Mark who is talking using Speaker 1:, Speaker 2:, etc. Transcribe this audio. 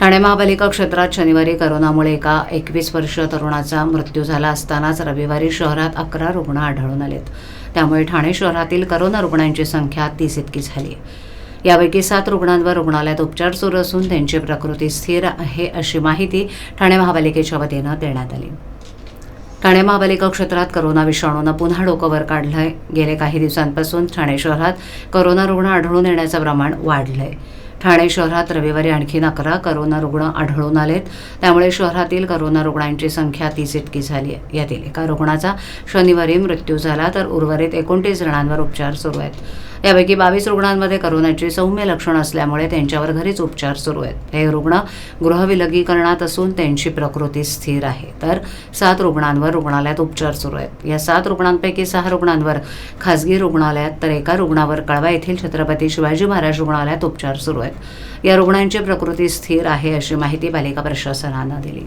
Speaker 1: ठाणे महापालिका क्षेत्रात शनिवारी करोनामुळे एका एकवीस वर्षीय तरुणाचा मृत्यू झाला असतानाच रविवारी शहरात अकरा रुग्ण आढळून आलेत. त्यामुळे ठाणे शहरातील करोना रुग्णांची संख्या तीस इतकी झाली यापैकी सात रुग्णांवर रुग्णालयात उपचार सुरू असून त्यांची प्रकृती स्थिर आहे अशी माहिती ठाणे महापालिकेच्या वतीनं देण्यात आली. ठाणे महापालिका क्षेत्रात करोना विषाणूनं पुन्हा डोकं वर काढलंय. गेले काही दिवसांपासून ठाणे शहरात करोना रुग्ण आढळून येण्याचं प्रमाण वाढलंय. ठाणे शहरात रविवारी आणखीन अकरा करोना रुग्ण आढळून आलेत. त्यामुळे शहरातील करोना रुग्णांची संख्या तीस इतकी झाली आहे. यातील एका रुग्णाचा शनिवारी मृत्यू झाला तर उर्वरित एकोणतीस जणांवर उपचार सुरू आहेत. यापैकी बावीस रुग्णांमध्ये करोनाची सौम्य लक्षणं असल्यामुळे त्यांच्यावर घरीच उपचार सुरू आहेत. हे रुग्ण गृहविलगीकरणात असून त्यांची प्रकृती स्थिर आहे. तर सात रुग्णांवर रुग्णालयात उपचार सुरू आहेत. या सात रुग्णांपैकी सहा रुग्णांवर खासगी रुग्णालयात तर एका रुग्णावर कळवा येथील छत्रपती शिवाजी महाराज रुग्णालयात उपचार सुरू आहेत. या रुग्णांची प्रकृती स्थिर आहे अशी माहिती पालिका प्रशासनानं दिली.